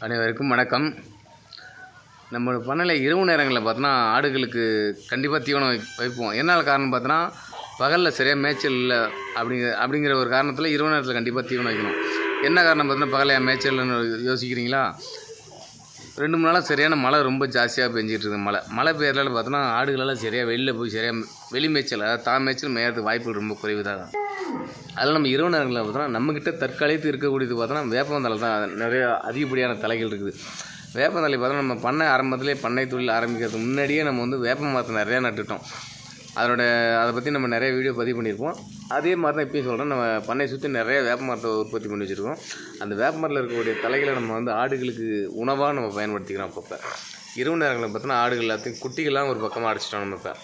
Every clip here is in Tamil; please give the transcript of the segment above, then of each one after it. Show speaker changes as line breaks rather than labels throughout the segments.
அனைவருக்கும் வணக்கம். நம்ம பண்ணலை இரவு நேரங்களில் பார்த்தோன்னா ஆடுகளுக்கு கண்டிப்பாக தீவனம் வை- வைப்போம். என்னால் காரணம் பார்த்தோன்னா பகலில் சரியாக மேய்ச்சல் இல்லை அப்படிங்கிற அப்படிங்கிற ஒரு காரணத்தில் இரவு நேரத்தில் கண்டிப்பாக தீவனம் வைக்கணும். என்ன காரணம் பார்த்தோன்னா பகலில் மேய்ச்சல்னு யோசிக்கிறீங்களா? ரெண்டு மூணு நாளாக சரியான மழை ரொம்ப ஜாஸ்தியாக பெஞ்சிட்டு இருக்குது மழை. மழை பெய்யறதால பார்த்தோன்னா ஆடுகளெல்லாம் சரியாக வெளியில் போய் சரியாக வெளி மேய்ச்சல் அதாவது தான் மேய்ச்சல் மேயறதுக்கு வாய்ப்புகள் ரொம்ப குறைவு தான். அதில் நம்ம இரவு நேரங்களில் பார்த்தோன்னா நம்மக்கிட்ட தற்காலிகத்து இருக்கக்கூடியது பார்த்தோன்னா வேப்பந்தலை தான். நிறைய அதிகப்படியான தலைகள் இருக்குது. வேப்பந்தலை பார்த்தோன்னா நம்ம பண்ணை ஆரம்பத்திலே பண்ணை தொழில் ஆரம்பிக்கிறதுக்கு முன்னாடியே நம்ம வந்து வேப்ப மரத்தை நிறையா நட்டுட்டோம். அதோட அதை பற்றி நம்ம நிறைய வீடியோ பதிவு பண்ணியிருப்போம். அதே மாதிரி தான் இப்பயும் சொல்கிறோம் நம்ம பண்ணை சுற்றி நிறைய வேப்ப மரத்தை உற்பத்தி பண்ணி வச்சுருக்கோம். அந்த வேப்ப மரத்தில் இருக்கக்கூடிய தலைகளை நம்ம வந்து ஆடுகளுக்கு உணவாக நம்ம பயன்படுத்திக்கிறோம் அப்பப்போ. இரவு நேரங்களில் பார்த்தோன்னா ஆடுகள் எல்லாத்தையும் குட்டிகள்லாம் ஒரு பக்கமாக அடிச்சிட்டோம் நம்ம இப்போ.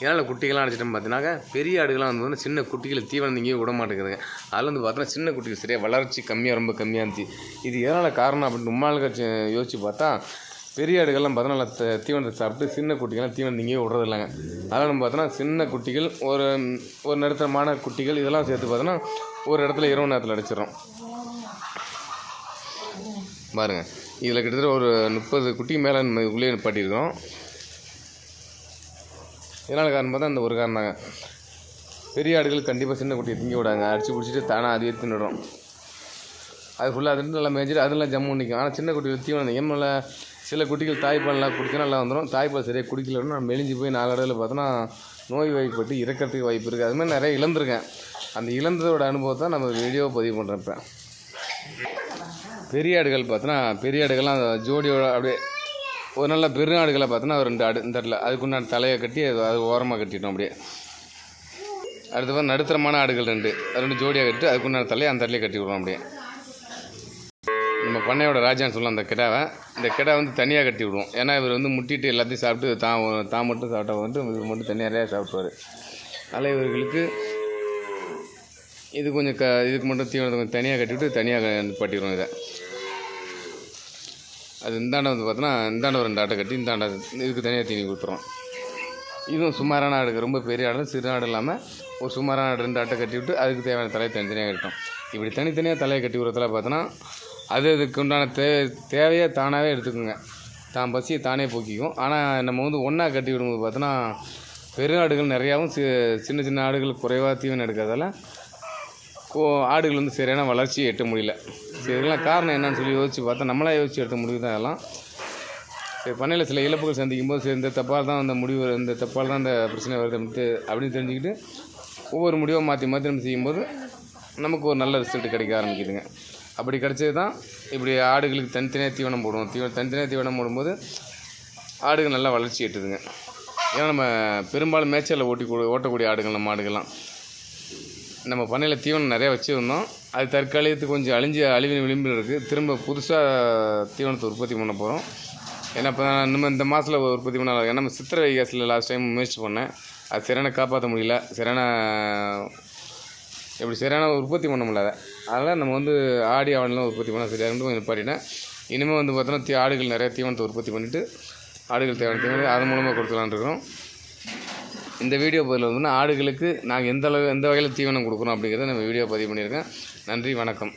ஏன்னால் குட்டிகள்லாம் அடிச்சிட்டோம் பார்த்தீங்கன்னாக்க பெரிய ஆடுகள்லாம் வந்து வந்து சின்ன குட்டிகளை தீவனம் இங்கேயும் விட மாட்டேங்குதுங்க. அதில் வந்து பார்த்தோன்னா சின்ன குட்டிகள் சரியாக வளர்ச்சி கம்மியாக ரொம்ப கம்மியாக இருந்துச்சு. இது எதனால் காரணம் அப்படின்னு ரொம்ப நாள் யோசிச்சு பார்த்தா பெரிய ஆடுகள்லாம் பார்த்தோன்னா நல்லா த- தீவனத்தை சாப்பிட்டு சின்ன குட்டிகள்லாம் தீவனம் இங்கேயே விடுறது இல்லைங்க. அதனால் நம்ம பார்த்தோன்னா சின்ன குட்டிகள் ஒரு ஒரு நடுத்தரமான குட்டிகள் இதெல்லாம் சேர்த்து பார்த்தோன்னா ஒரு இடத்துல இரவு நேரத்தில் அடிச்சிடறோம். பாருங்கள் இதில் கிட்டத்தட்ட ஒரு முப்பது குட்டி மேலே உள்ளே நிப்பாட்டியிருக்கோம். இதனால் காரணம் பார்த்தா அந்த ஒரு காரணம் தாங்க. பெரிய ஆடுகள் கண்டிப்பாக சின்ன குட்டியை திங்க விடாங்க. அடிச்சு பிடிச்சிட்டு தானாக அதுவே தின்னுடும் அது ஃபுல்லாக அது நல்லா மேய்ச்சிட்டு அதெல்லாம் ஜம்மு நிற்கும் ஆனால் சின்ன குட்டிகள் தீவனம் எம்மில் சில குட்டிகள் தாய்ப்பால்லாம் குடிக்க நல்லா வந்துடும் தாய்ப்பால் சரியாக குடிக்கலன்னா மெலிஞ்சு போய் நாலு பார்த்தோன்னா நோய் வாய்ப்பட்டு இறக்கிறதுக்கு வாய்ப்பு இருக்குது அது மாதிரி நிறைய இழந்திருக்கேன். அந்த இழந்ததோட அனுபவத்தை நம்ம வீடியோ பதிவு பண்ணுறப்ப பெரிய ஆடுகள் பார்த்தோன்னா பெரிய ஆடுகள்லாம் அந்த ஜோடியோட அப்படியே ஒரு நல்ல பெருநாடுகளை பார்த்தோன்னா ஒரு ரெண்டு அடு இந்த இடத்துல அதுக்குண்டான தலையை கட்டி அது அது ஓரமாக கட்டிட்டோம் அப்படியே. அடுத்து வந்து நடுத்தரமான ஆடுகள் ரெண்டு. அது ரெண்டு ஜோடியாக கட்டி அதுக்குண்டான தலையை அந்த இடத்துல கட்டி விடுவோம் அப்படியே. நம்ம பண்ணையோட ராஜான்னு சொல்லலாம் அந்த கிடாவை. இந்த கிடா வந்து தனியாக கட்டி விடுவோம். ஏன்னா இவர் வந்து முட்டிட்டு எல்லாத்தையும் சாப்பிட்டு தான் தான் மட்டும் சாப்பிட்டா வந்து இவர் மட்டும் தனியாக நிறையா சாப்பிடுவார். அதனால் இவர்களுக்கு இது கொஞ்சம் க இதுக்கு மட்டும் தீவனத்தை கொஞ்சம் தனியாக கட்டிவிட்டு தனியாக பட்டிடுவோம் இதை. அது இந்தாண்ட வந்து பார்த்தோன்னா இந்தாண்ட ஒரு ரெண்டு ஆட்டை கட்டி இந்தாண்ட இதுக்கு தனியாக தீனி கொடுத்துரும் இதுவும் சுமாரான ஆடுக்கு ரொம்ப பெரிய ஆடு சிறு ஆடு இல்லாமல் ஒரு சுமாரான ஆடு ரெண்டு ஆட்டை கட்டி விட்டு அதுக்கு தேவையான தலையை தனித்தனியாக கட்டும் இப்படி தனித்தனியாக தலையை கட்டி விடுறதுல பார்த்தோன்னா அது அதுக்கு உண்டான தே தேவையை தானாகவே எடுத்துக்குங்க. தான் பசியை தானே போக்கிக்கும். ஆனால் நம்ம வந்து ஒன்றா கட்டி விடும்போது பார்த்தோன்னா பெரு ஆடுகள் நிறையாவும் சி சின்ன சின்ன ஆடுகள் குறைவாக தீவனம் எடுக்கிறதால ஆடுகள் வந்து சரியான வளர்ச்சியை எட்ட முடியல. சரி இதெல்லாம் காரணம் என்னன்னு சொல்லி யோசிச்சு பார்த்தா நம்மளாக யோசிச்சு எடுத்த முடிவு தான் அதெல்லாம் சரி பண்ணையில் சில இழப்புகள் சந்திக்கும் போது சரி இந்த தப்பால் தான் அந்த முடிவு இந்த தப்பால் தான் இந்த பிரச்சனை வருது அப்படின்ட்டு அப்படின்னு தெரிஞ்சுக்கிட்டு ஒவ்வொரு முடிவாக மாற்றி மாற்றி நம்ம செய்யும்போது நமக்கு ஒரு நல்ல ரிசல்ட் கிடைக்க ஆரம்பிக்குதுங்க. அப்படி கிடச்சது தான் இப்படி ஆடுகளுக்கு தனித்தனியாக தீவனம் போடுவோம். தீவனம் தனித்தனியாக தீவனம் போடும்போது ஆடுகள் நல்லா வளர்ச்சி எட்டுதுங்க. ஏன்னா நம்ம பெரும்பாலும் மேய்ச்சலில் ஓட்டி ஓட்டக்கூடிய ஆடுகள் நம்ம ஆடுகள்லாம். நம்ம பண்ணையில் தீவனம் நிறையா வச்சுருந்தோம். அது தற்காலிகத்துக்கு கொஞ்சம் அழிஞ்சு அழிவின் விளிம்பில் இருக்குது திரும்ப புதுசாக தீவனத்தை உற்பத்தி பண்ண போகிறோம் ஏன்னா இப்போ நம்ம இந்த மாதத்தில் உற்பத்தி பண்ண ஏன்னா நம்ம சித்திரை கேஸில் லாஸ்ட் டைம் முயற்சி பண்ணேன். அது சரியான காப்பாற்ற முடியல. சரியான எப்படி சரியான உற்பத்தி பண்ண முடியல. அதனால் நம்ம வந்து ஆடி ஆவணெலாம் உற்பத்தி பண்ண சரியாக கொஞ்சம் நிப்பாட்டினேன் இனிமேல் வந்து பார்த்தோன்னா தீ ஆடுகள் நிறையா தீவனத்தை உற்பத்தி பண்ணிவிட்டு ஆடுகள் தேவையான தீவனம் அது மூலமாக கொடுத்துலான்னு இருக்கிறோம். இந்த வீடியோ பதில் வந்து ஆடுகளுக்கு நாங்கள் எந்த அளவு எந்த வகையில் தீவனம் கொடுக்குறோம் அப்படிங்கிறத நம்ம வீடியோ பதிவு பண்ணியிருக்கேன் நன்றி வணக்கம்.